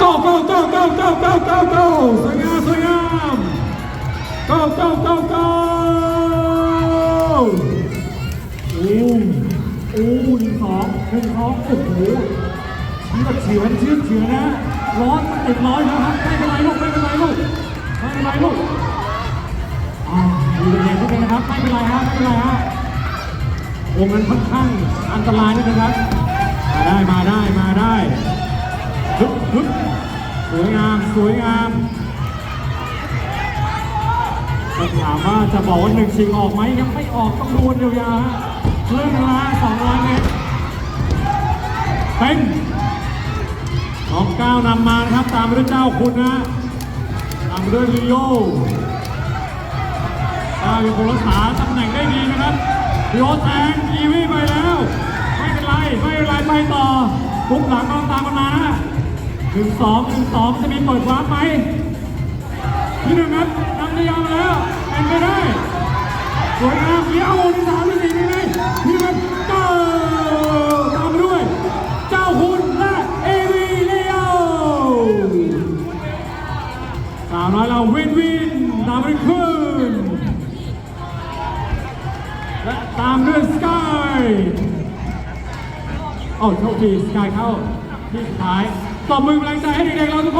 go go go go go go go go สวยงามสวยงาม go go go go โอ้โอ้หนึ่งสองหนึ่งสองโอ้โหนี่ก็เฉือนเชื่อเฉือนนะ ร้อนติดร้อยแล้วครับไม่เป็นไรลูกไม่เป็นไรลูกไม่เป็นไรลูกอ่าดูเด็กๆนิดนึงนะครับไม่เป็นไรฮะไม่เป็นไรฮะวงนั้นค่อนข้างอันตรายนิดนึงครับ มาได้มาได้มาได้ สวยงาม สวยงามถ้าถามว่าจะบอกว่าหนึ่งชิงออกไหมยังไม่ออกต้องดูกันยวๆฮะเรื่องละสองร้อยเมตรเป็นน้องเก้านำมานะครับ ตามไปด้วยเจ้าคุณนะตามไปด้วยลิโอก้าวยังคงรักษาตำแหน่งได้ดีนะครับลิโอแซงอีวีไปแล้ว ไม่เป็นไร ไม่เป็นไรไปต่อทุกหลังต้องตามกันมานะ หนึ่งสองหนึ่งสองจะมีเปิดวาร์ปไหมที่หนึ่งครับนำได้ยาวมาแล้วเป็นไปได้สวยงามเยี่ยมที่สามที่สี่นี่ไงนี่มันเก้าตามมาด้วย เจ้าคุณและเอวีเลโอสาวน้อยเราวินวินตามไปด้วยคืนและตามด้วยสกายโอ้โชคดีสกายเข้าที่สุดท้าย ตบมือกำลังใจให้เด็กๆเราทุกคน